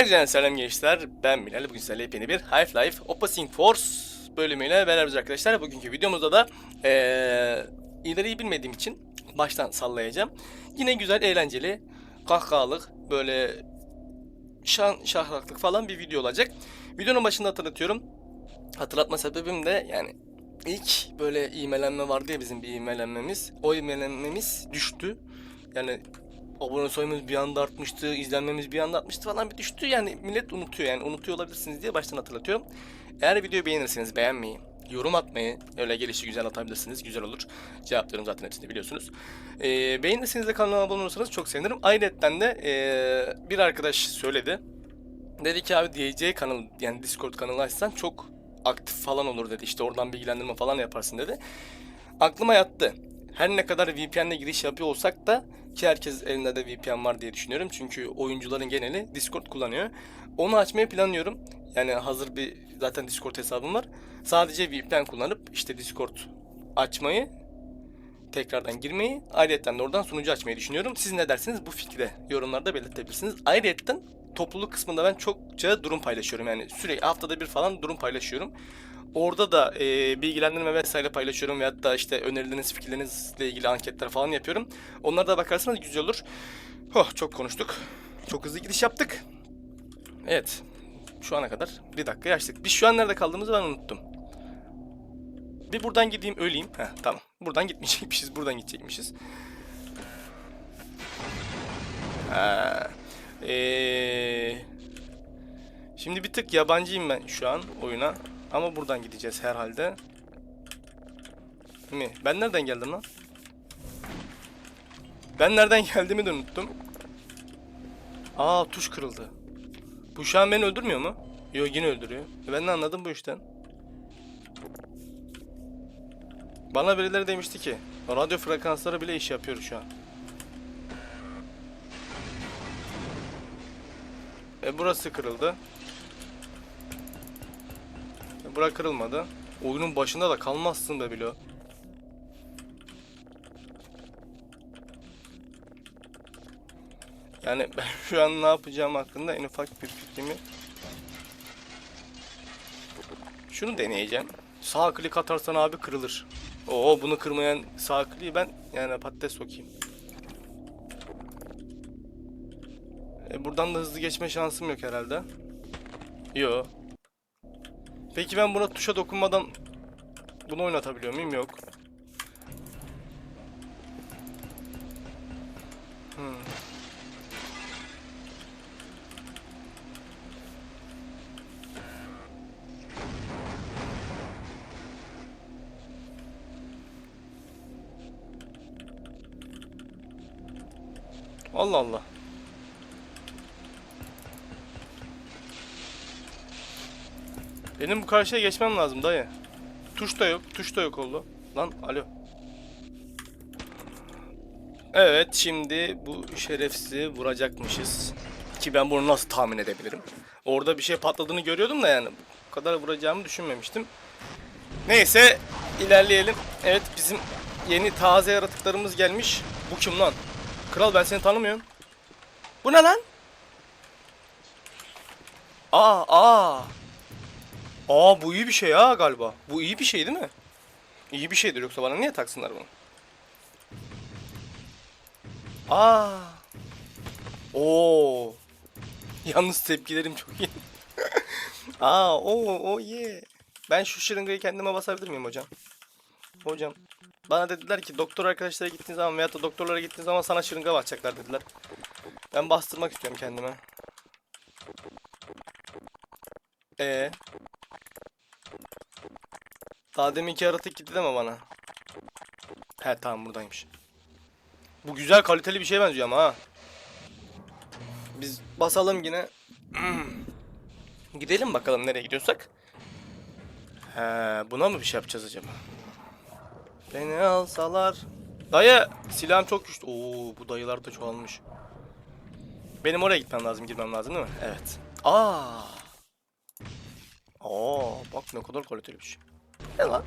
Herkese selam gençler. Ben Bilal. Bugün sizlerle yepyeni bir Half-Life Opposing Force bölümüyle beraberiz arkadaşlar. Bugünkü videomuzda da eee ileriyi bilmediğim için baştan sallayacağım. Yine güzel, eğlenceli, kahkahalık, böyle şan şahraklık falan bir video olacak. Videonun başında hatırlatıyorum. Hatırlatma sebebim de yani ilk böyle iğmelenme vardı ya bizim bir iğmelenmemiz. O iğmelenmemiz düştü. Yani abone sayımız bir anda artmıştı, izlenmemiz bir anda artmıştı falan bir düştü. Yani millet unutuyor yani unutuyor olabilirsiniz diye baştan hatırlatıyorum. Eğer videoyu beğenirseniz beğenmeyi, yorum atmayı, öyle gelişi güzel atabilirsiniz. Güzel olur. Cevaplarım zaten hepsini biliyorsunuz. Ee, beğenirseniz de kanalıma abone olursanız çok sevinirim. Ayrıca de ee, bir arkadaş söyledi. Dedi ki abi DJ kanal yani Discord kanalı açsan çok aktif falan olur dedi. İşte oradan bilgilendirme falan yaparsın dedi. Aklıma yattı. Her ne kadar VPN'le giriş yapıyor olsak da ki herkes elinde de VPN var diye düşünüyorum. Çünkü oyuncuların geneli Discord kullanıyor. Onu açmayı planlıyorum. Yani hazır bir zaten Discord hesabım var. Sadece VPN kullanıp işte Discord açmayı tekrardan girmeyi ayrıca de oradan sunucu açmayı düşünüyorum. Siz ne dersiniz bu fikre yorumlarda belirtebilirsiniz. Ayrıca topluluk kısmında ben çokça durum paylaşıyorum. Yani sürekli haftada bir falan durum paylaşıyorum. Orada da e, bilgilendirme vesaire paylaşıyorum veyahut da işte önerileriniz, fikirlerinizle ilgili anketler falan yapıyorum. Onlara da bakarsanız güzel olur. Oh, çok konuştuk. Çok hızlı gidiş yaptık. Evet. Şu ana kadar bir dakika yaştık. Biz şu an nerede kaldığımızı ben unuttum. Bir buradan gideyim öleyim. Heh, tamam. Buradan gitmeyecekmişiz. Buradan gidecekmişiz. Ee, şimdi bir tık yabancıyım ben şu an oyuna. Ama buradan gideceğiz herhalde. Mi? Ben nereden geldim lan? Ben nereden geldiğimi de unuttum. Aa tuş kırıldı. Bu şu an beni öldürmüyor mu? Yok yine öldürüyor. E ben ne anladım bu işten? Bana birileri demişti ki radyo frekansları bile iş yapıyor şu an. E burası kırıldı. Bura kırılmadı. Oyunun başında da kalmazsın be bilo. Yani ben şu an ne yapacağım hakkında en ufak bir fikrimi şunu deneyeceğim. Sağ klik atarsan abi kırılır. Oo bunu kırmayan sağ kliği ben yani patates sokayım. E, buradan da hızlı geçme şansım yok herhalde. Yo. Peki ben buna tuşa dokunmadan bunu oynatabiliyor muyum? Yok. Hmm. Allah Allah. Benim bu karşıya geçmem lazım dayı. Tuş da yok, tuş da yok oldu. Lan alo. Evet şimdi bu şerefsizi vuracakmışız. Ki ben bunu nasıl tahmin edebilirim? Orada bir şey patladığını görüyordum da yani bu kadar vuracağımı düşünmemiştim. Neyse ilerleyelim. Evet bizim yeni taze yaratıklarımız gelmiş. Bu kim lan? Kral ben seni tanımıyorum. Bu ne lan? Aa aa. Aa bu iyi bir şey ha galiba. Bu iyi bir şey değil mi? İyi bir şeydir yoksa bana niye taksınlar bunu? Aa. Oo. Yalnız tepkilerim çok iyi. Aa o o ye. Ben şu şırıngayı kendime basabilir miyim hocam? Hocam. Bana dediler ki doktor arkadaşlara gittiğin zaman veyahut da doktorlara gittiğin zaman sana şırınga basacaklar dediler. Ben bastırmak istiyorum kendime. Ee. Daha deminki yaratık gitti deme bana. He tamam buradaymış. Bu güzel kaliteli bir şeye benziyor ama ha. Biz basalım yine. Gidelim bakalım nereye gidiyorsak. He, buna mı bir şey yapacağız acaba? Beni alsalar. Dayı silahım çok güçlü. Oo bu dayılar da çoğalmış. Benim oraya gitmem lazım, girmem lazım değil mi? Evet. Aa. Aa bak ne kadar kaliteli bir şey. Ne lan?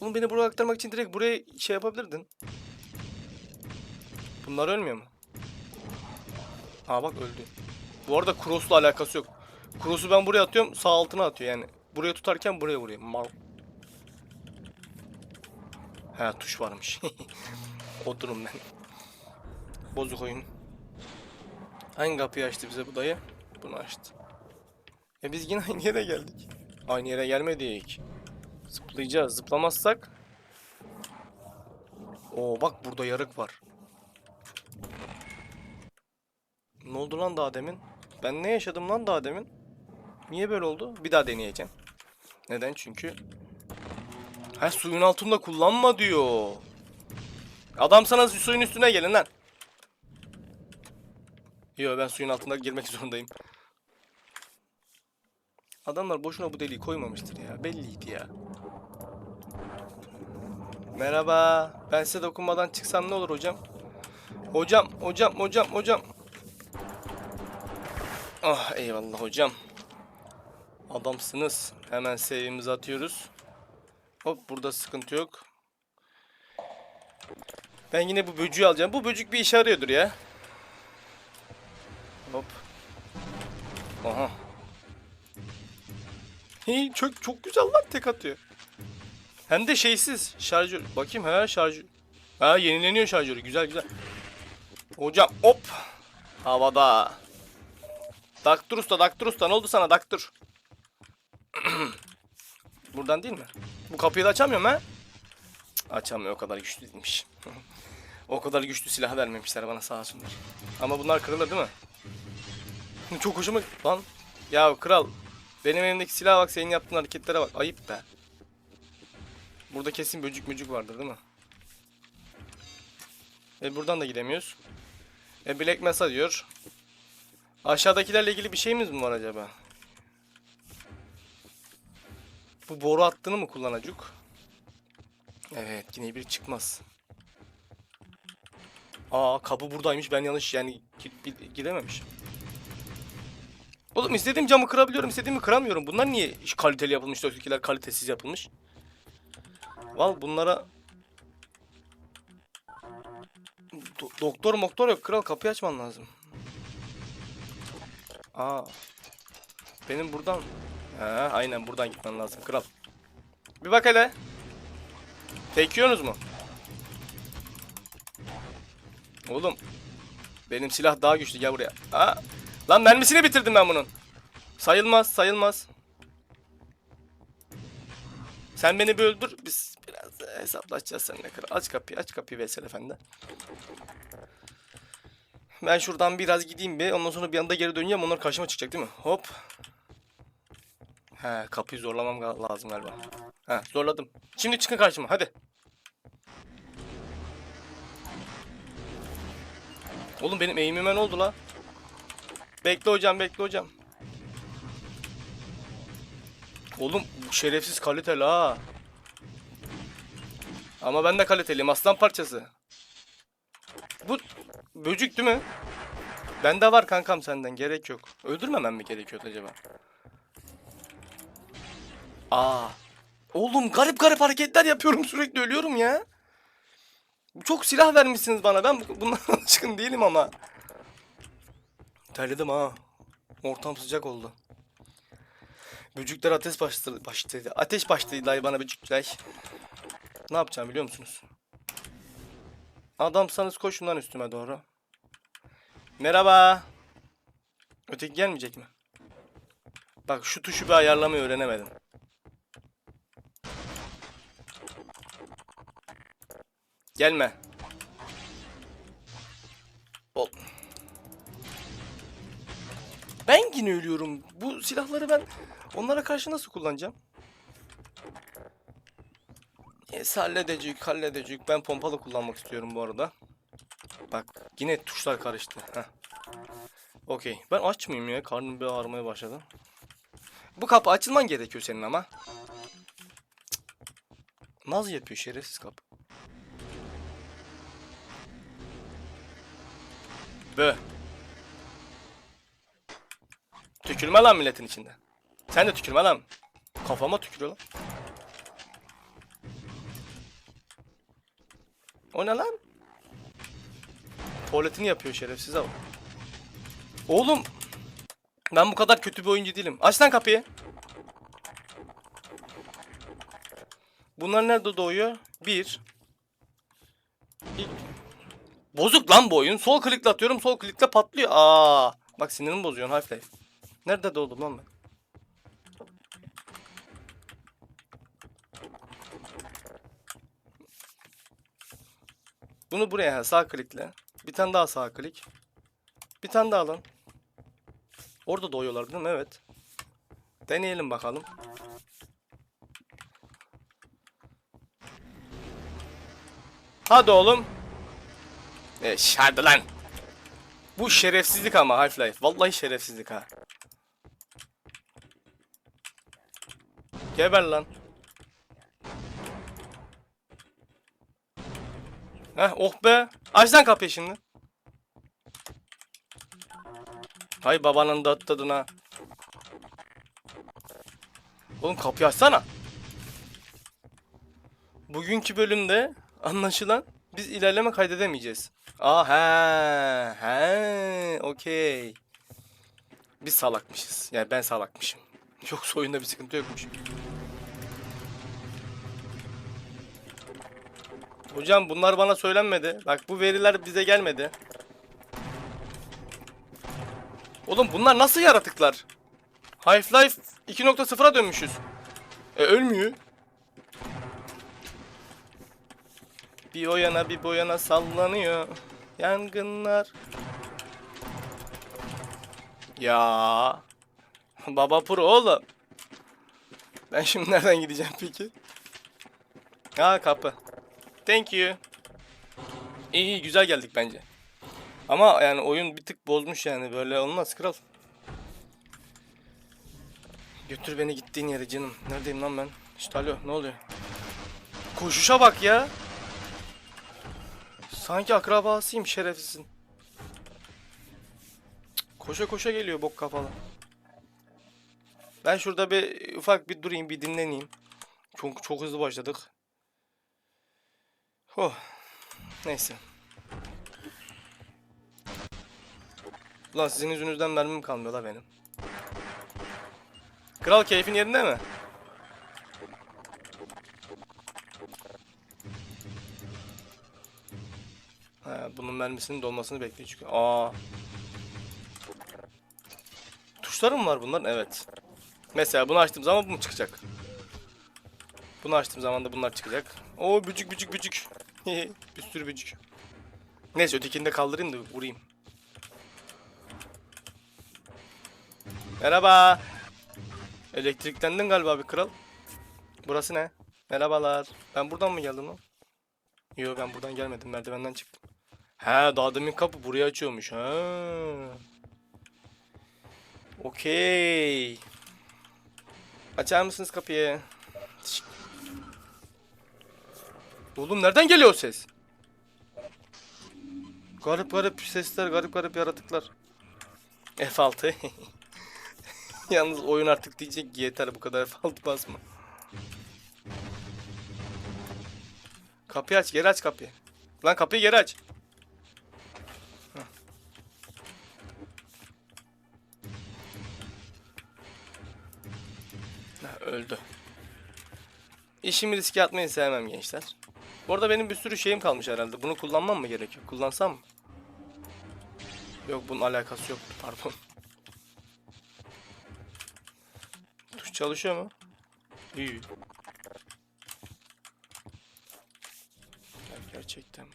Oğlum beni buraya aktarmak için direkt buraya şey yapabilirdin. Bunlar ölmüyor mu? Aa bak öldü. Bu arada cross'la alakası yok. Cross'u ben buraya atıyorum sağ altına atıyor yani. Buraya tutarken buraya vuruyor. Mal. Ha tuş varmış. o durum ben. Bozuk oyun. Hangi kapıyı açtı bize bu dayı? Bunu açtı. E biz yine aynı yere geldik. Aynı yere gelmedik. Zıplayacağız. Zıplamazsak. Oo bak burada yarık var. Ne oldu lan daha demin? Ben ne yaşadım lan daha demin? Niye böyle oldu? Bir daha deneyeceğim. Neden? Çünkü Ha suyun altında kullanma diyor. Adam sana suyun üstüne gelin lan. Yo ben suyun altında girmek zorundayım. Adamlar boşuna bu deliği koymamıştır ya. Belliydi ya. Merhaba. Ben size dokunmadan çıksam ne olur hocam? Hocam, hocam, hocam, hocam. Ah eyvallah hocam. Adamsınız. Hemen sevimizi atıyoruz. Hop burada sıkıntı yok. Ben yine bu böcüğü alacağım. Bu böcük bir işe yarıyordur ya. Hop. Aha. Hey, çok çok güzel lan tek atıyor. Hem de şeysiz şarjör. Bakayım ha şarjör. Ha yenileniyor şarjörü. Güzel güzel. Hocam hop. Havada. Daktur usta, daktur usta. Ne oldu sana daktur? Buradan değil mi? Bu kapıyı da açamıyorum ha? Cık, Açamıyor o kadar güçlü değilmiş. o kadar güçlü silah vermemişler bana sağ olsunlar. Ama bunlar kırılır değil mi? Çok hoşuma lan. Ya kral. Benim elimdeki silaha bak senin yaptığın hareketlere bak. Ayıp be. Burada kesin böcük mücük vardır değil mi? E buradan da gidemiyoruz. E Black Mesa diyor. Aşağıdakilerle ilgili bir şeyimiz mi var acaba? Bu boru hattını mı kullanacak? Evet yine bir çıkmaz. Aa kapı buradaymış ben yanlış yani gi- gi- gidememişim. Oğlum istediğim camı kırabiliyorum istediğimi kıramıyorum. Bunlar niye kaliteli yapılmış da ötekiler kalitesiz yapılmış? Val bunlara... Do- doktor moktor yok kral kapıyı açman lazım. Aa. Benim buradan... Ha, aynen buradan gitmen lazım kral. Bir bak hele. Tekiyorsunuz mu? Oğlum. Benim silah daha güçlü gel buraya. Aa. Lan mermisini bitirdim ben bunun. Sayılmaz sayılmaz. Sen beni bir öldür. Biz biraz da hesaplaşacağız seninle. Aç kapıyı aç kapıyı Veysel Efendi. Ben şuradan biraz gideyim bir. Ondan sonra bir anda geri döneceğim. Onlar karşıma çıkacak değil mi? Hop. He kapıyı zorlamam lazım galiba. He zorladım. Şimdi çıkın karşıma hadi. Oğlum benim eğimime ne oldu la? Bekle hocam bekle hocam. Oğlum bu şerefsiz kaliteli ha. Ama ben de kaliteliyim aslan parçası. Bu böcük değil mi? Bende var kankam senden gerek yok. Öldürmemem mi gerekiyordu acaba? Aa. Oğlum garip garip hareketler yapıyorum sürekli ölüyorum ya. Çok silah vermişsiniz bana. Ben bu- bundan alışkın değilim ama. Terledim ha. Ortam sıcak oldu. Böcükler ateş başladı. başladı. Ateş başladı bana böcükler. Ne yapacağım biliyor musunuz? Adamsanız koşun lan üstüme doğru. Merhaba. Öteki gelmeyecek mi? Bak şu tuşu bir ayarlamayı öğrenemedim. Gelme. Ol. Ben yine ölüyorum. Bu silahları ben onlara karşı nasıl kullanacağım? Neyse halledecek, halledecek. Ben pompalı kullanmak istiyorum bu arada. Bak yine tuşlar karıştı. Heh. Okey. Ben aç mıyım ya? Karnım bir ağrımaya başladı. Bu kapı açılman gerekiyor senin ama. Cık. Naz yapıyor şerefsiz kapı. Bö. Tükürme lan milletin içinde. Sen de tükürme lan. Kafama tükürüyor lan. O ne lan? Tuvaletini yapıyor şerefsiz abi. Oğlum. Ben bu kadar kötü bir oyuncu değilim. Aç lan kapıyı. Bunlar nerede doğuyor? Bir. İlk. Bozuk lan bu oyun. Sol klikle atıyorum. Sol klikle patlıyor. Aa. Bak sinirimi bozuyorsun Half-Life. Nerede doğdum lan ben? Bunu buraya sağ klikle. Bir tane daha sağ klik. Bir tane daha lan. Orada doğuyorlar değil mi? Evet. Deneyelim bakalım. Hadi oğlum. E, hadi lan. Bu şerefsizlik ama Half-Life. Vallahi şerefsizlik ha. Geber lan. Heh oh be. Aç lan kapıyı şimdi. Hay babanın da tadına. Oğlum kapıyı açsana. Bugünkü bölümde anlaşılan biz ilerleme kaydedemeyeceğiz. Aa he he okey. Biz salakmışız. Yani ben salakmışım. Yoksa oyunda bir sıkıntı yokmuş. Hocam bunlar bana söylenmedi. Bak bu veriler bize gelmedi. Oğlum bunlar nasıl yaratıklar? Half-Life 2.0'a dönmüşüz. E ölmüyor. Bir o yana bir bu yana sallanıyor. Yangınlar. Ya. Baba pro oğlum. Ben şimdi nereden gideceğim peki? Ha kapı. Thank you. İyi iyi güzel geldik bence. Ama yani oyun bir tık bozmuş yani böyle olmaz kral. Götür beni gittiğin yere canım. Neredeyim lan ben? İşte alo ne oluyor? Koşuşa bak ya. Sanki akrabasıyım şerefsizin. Koşa koşa geliyor bok kafalı. Ben şurada bir ufak bir durayım bir dinleneyim. Çok çok hızlı başladık. Oh. Neyse. Ulan sizin yüzünüzden mermim kalmıyor la benim. Kral keyfin yerinde mi? Ha, bunun mermisinin dolmasını bekliyor çünkü. Aa. Tuşları mı var bunların? Evet. Mesela bunu açtığım zaman bu mu çıkacak? Bunu açtığım zaman da bunlar çıkacak. Oo bücük bücük bücük. bir sürü bücük. Neyse ötekini de kaldırayım da vurayım. Merhaba. Elektriklendin galiba bir kral. Burası ne? Merhabalar. Ben buradan mı geldim lan? Yo ben buradan gelmedim. Merdivenden çıktım. He daha demin kapı buraya açıyormuş. Okey. Açar mısınız kapıyı? Oğlum nereden geliyor o ses? Garip garip sesler, garip garip yaratıklar. F6. Yalnız oyun artık diyecek ki yeter bu kadar F6 basma. Kapıyı aç, geri aç kapıyı. Lan kapıyı geri aç. Öldü. İşimi riske atmayı sevmem gençler. Bu arada benim bir sürü şeyim kalmış herhalde. Bunu kullanmam mı gerekiyor? Kullansam mı? Yok bunun alakası yok. Pardon. Tuş çalışıyor mu? İyi. Ger- Gerçekten.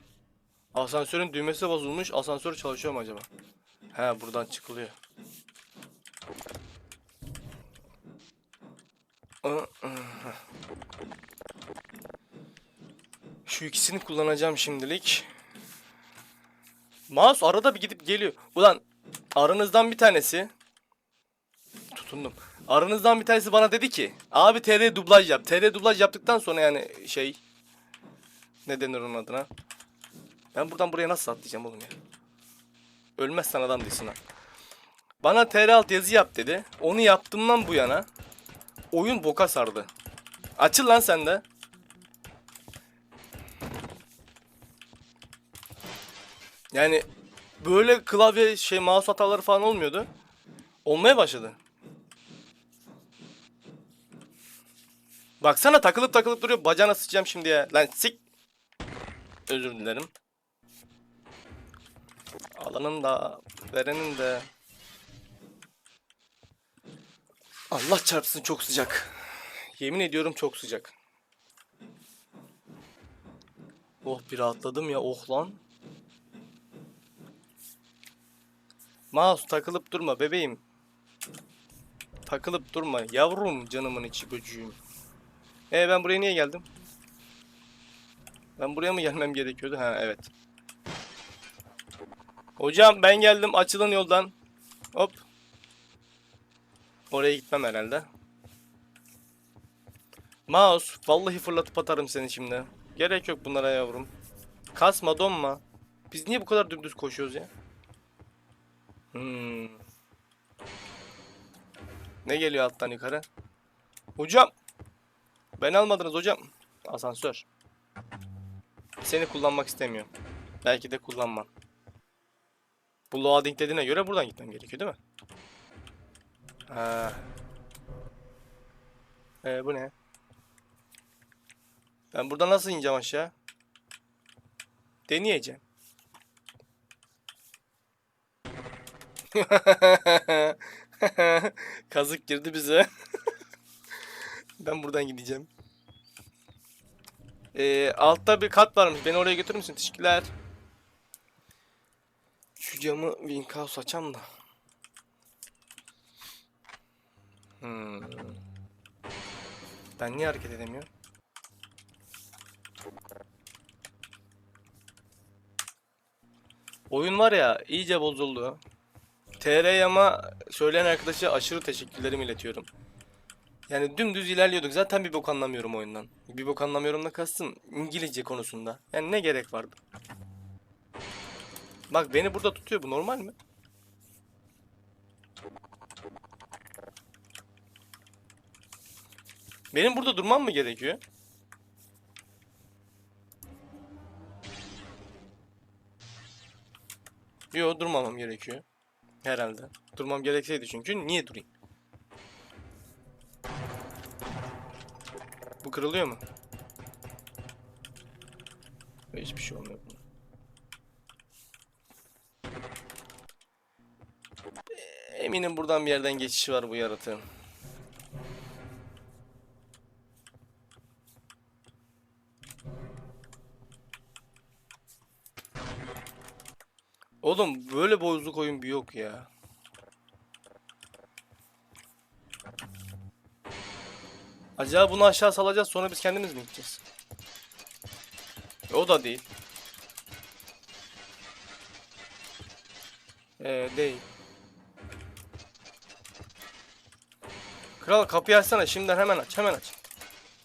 Asansörün düğmesi bozulmuş. Asansör çalışıyor mu acaba? He buradan çıkılıyor. Aa, aha. Şu ikisini kullanacağım şimdilik. Mouse arada bir gidip geliyor. Ulan aranızdan bir tanesi tutundum. Aranızdan bir tanesi bana dedi ki abi TR dublaj yap. TR dublaj yaptıktan sonra yani şey ne denir onun adına? Ben buradan buraya nasıl atlayacağım oğlum ya? Ölmezsen adam değilsin ha. Bana TR alt yazı yap dedi. Onu yaptığımdan bu yana oyun boka sardı. Açıl lan sen de. Yani böyle klavye şey mouse hataları falan olmuyordu. Olmaya başladı. Baksana takılıp takılıp duruyor. Bacağına sıçacağım şimdi ya. Lan sik. Özür dilerim. Alanın da, verenin de. Allah çarpsın çok sıcak. Yemin ediyorum çok sıcak. Oh bir rahatladım ya oh lan. Mouse takılıp durma bebeğim. Takılıp durma yavrum canımın içi böcüğüm. E ben buraya niye geldim? Ben buraya mı gelmem gerekiyordu? Ha evet. Hocam ben geldim açılın yoldan. Hop. Oraya gitmem herhalde. Mouse vallahi fırlatıp atarım seni şimdi. Gerek yok bunlara yavrum. Kasma donma. Biz niye bu kadar dümdüz koşuyoruz ya? Hmm. Ne geliyor alttan yukarı? Hocam. Ben almadınız hocam. Asansör. Seni kullanmak istemiyorum. Belki de kullanmam. Bu loading dediğine göre buradan gitmem gerekiyor değil mi? Ha. Ee, bu ne? Ben buradan nasıl ineceğim aşağı? Deneyeceğim. Kazık girdi bize. ben buradan gideceğim. Ee, altta bir kat varmış. Beni oraya götürür müsün? Teşekkürler. Şu camı Winkhouse açam da. Hmm. Ben niye hareket edemiyorum? Oyun var ya iyice bozuldu. TR Yama söyleyen arkadaşa aşırı teşekkürlerimi iletiyorum. Yani dümdüz ilerliyorduk. Zaten bir bok anlamıyorum oyundan. Bir bok anlamıyorum da kastım İngilizce konusunda. Yani ne gerek vardı? Bak beni burada tutuyor. Bu normal mi? Benim burada durmam mı gerekiyor? Yo durmamam gerekiyor. Herhalde. Durmam gerekseydi çünkü niye durayım? Bu kırılıyor mu? Hiçbir şey olmuyor. Eminim buradan bir yerden geçişi var bu yaratığın. Oğlum böyle bozuk oyun bir yok ya. Acaba bunu aşağı salacağız sonra biz kendimiz mi gideceğiz? E, O da değil. Ee, değil. Kral kapıyı açsana şimdiden hemen aç hemen aç.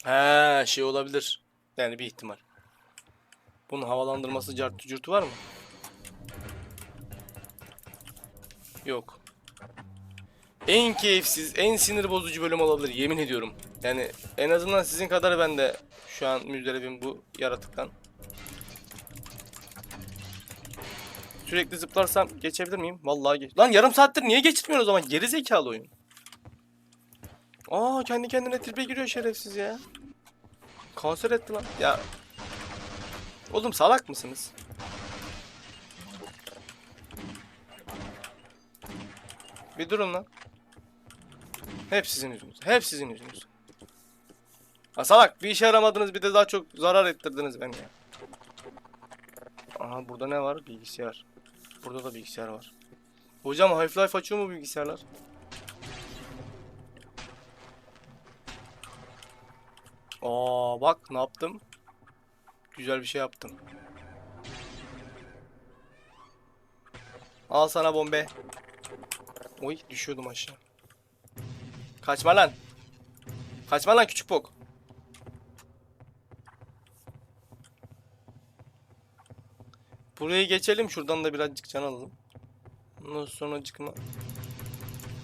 He şey olabilir. Yani bir ihtimal. Bunun havalandırması cartı curtu var mı? Yok. En keyifsiz, en sinir bozucu bölüm olabilir yemin ediyorum. Yani en azından sizin kadar ben de şu an müzdaribim bu yaratıktan. Sürekli zıplarsam geçebilir miyim? Vallahi geç. Lan yarım saattir niye geçirmiyorsun o zaman? Geri zekalı oyun. Aa kendi kendine tribe giriyor şerefsiz ya. Kanser etti lan. Ya. Oğlum salak mısınız? Bir durun lan. Hep sizin yüzünüz. Hep sizin yüzünüz. Ha salak bir işe yaramadınız bir de daha çok zarar ettirdiniz beni ya. Aha burada ne var? Bilgisayar. Burada da bilgisayar var. Hocam Half-Life açıyor mu bilgisayarlar? Aa bak ne yaptım? Güzel bir şey yaptım. Al sana bombe. Oy düşüyordum aşağı. Kaçma lan. Kaçma lan küçük bok. Burayı geçelim şuradan da birazcık can alalım. Ondan sonra çıkma.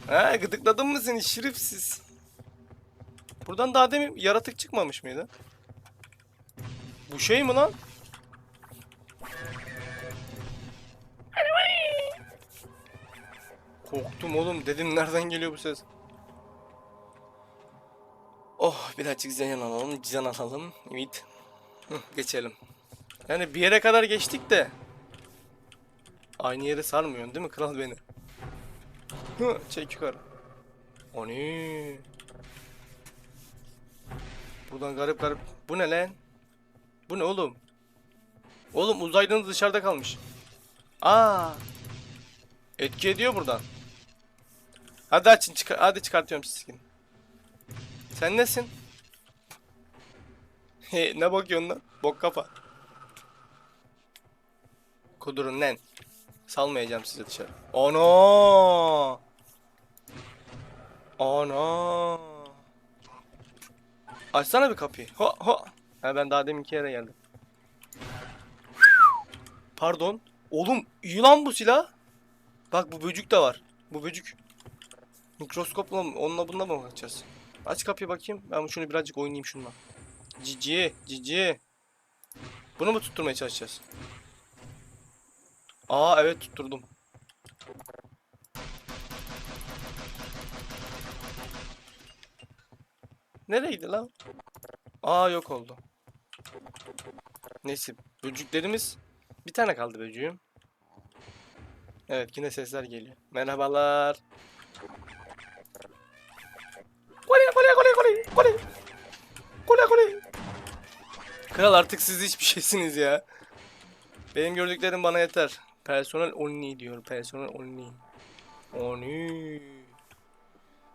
Ha gıdıkladım mı seni şerifsiz? Buradan daha demin yaratık çıkmamış mıydı? Bu şey mi lan? Korktum oğlum dedim nereden geliyor bu ses? Oh birazcık ziyan alalım, cizan alalım. Evet. Geçelim. Yani bir yere kadar geçtik de. Aynı yere sarmıyorsun değil mi kral beni? Çek yukarı. Ne? Buradan garip garip. Bu ne lan? Bu ne oğlum? Oğlum uzaydınız dışarıda kalmış. Aa. Etki ediyor buradan. Hadi açın çıkar hadi çıkartıyorum sizin. Sen nesin? Ne bakıyorsun lan? Bok kafa. Kudurun lan. Salmayacağım sizi dışarı. Ana! Ana! Açsana bir kapıyı. Ho ho. Ha ben daha deminki yere geldim. Pardon. Oğlum iyi lan bu silah. Bak bu böcük de var. Bu böcük. Mikroskopla mı? Onunla bununla mı bakacağız? Aç kapıyı bakayım. Ben şunu birazcık oynayayım şununla. Cici, cici. Bunu mu tutturmaya çalışacağız? Aa evet tutturdum. Nereye gitti lan? Aa yok oldu. Neyse böcüklerimiz bir tane kaldı böcüğüm. Evet yine sesler geliyor. Merhabalar. Kole. Kole kole. Kral artık siz hiçbir şeysiniz ya. Benim gördüklerim bana yeter. Personel only diyor. Personel only. Only.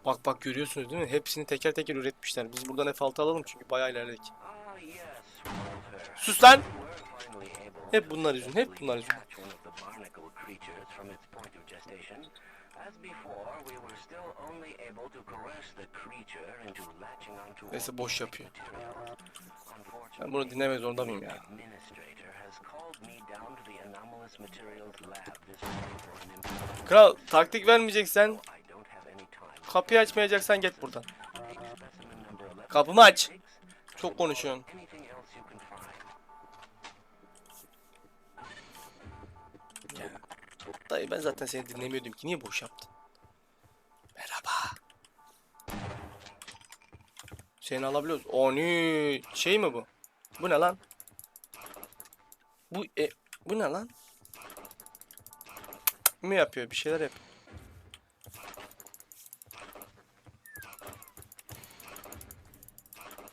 Bak bak görüyorsunuz değil mi? Hepsini teker teker üretmişler. Biz buradan F6 alalım çünkü bayağı ilerledik. Sus lan! Hep bunlar yüzünden, hep bunlar yüzünden. Neyse boş yapıyor. Ben bunu dinlemek zorunda mıyım ya? Kral taktik vermeyeceksen, time. kapıyı açmayacaksan git buradan. Specimen number 11 Kapımı aç. Çok konuşuyorsun. Dayı ben zaten seni dinlemiyordum ki niye boş yaptın? Merhaba. Seni alabiliyoruz. O ne? Şey mi bu? Bu ne lan? Bu e, bu ne lan? Mi yapıyor? Bir şeyler yap.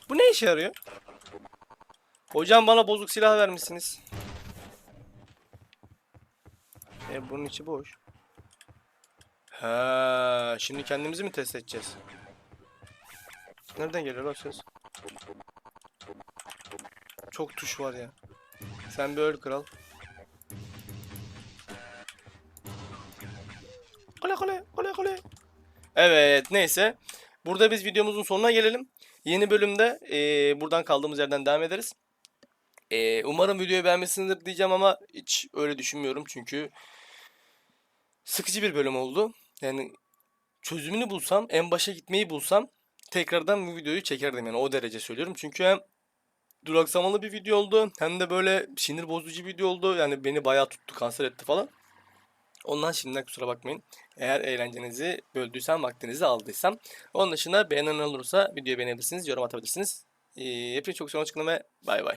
Bu ne işe yarıyor? Hocam bana bozuk silah vermişsiniz. E bunun içi boş. Ha, şimdi kendimizi mi test edeceğiz? Nereden geliyor lan ses? Çok tuş var ya. Sen bir öl kral. Kole kole kole kole. Evet neyse. Burada biz videomuzun sonuna gelelim. Yeni bölümde eee, buradan kaldığımız yerden devam ederiz. Eee, umarım videoyu beğenmişsinizdir diyeceğim ama hiç öyle düşünmüyorum çünkü sıkıcı bir bölüm oldu. Yani çözümünü bulsam, en başa gitmeyi bulsam tekrardan bu videoyu çekerdim yani o derece söylüyorum. Çünkü hem duraksamalı bir video oldu hem de böyle sinir bozucu bir video oldu. Yani beni bayağı tuttu, kanser etti falan. Ondan şimdiden kusura bakmayın. Eğer eğlencenizi böldüysem, vaktinizi aldıysam. Onun dışında beğenen olursa videoyu beğenebilirsiniz, yorum atabilirsiniz. Ee, hepinize çok selam açıklama bay bay.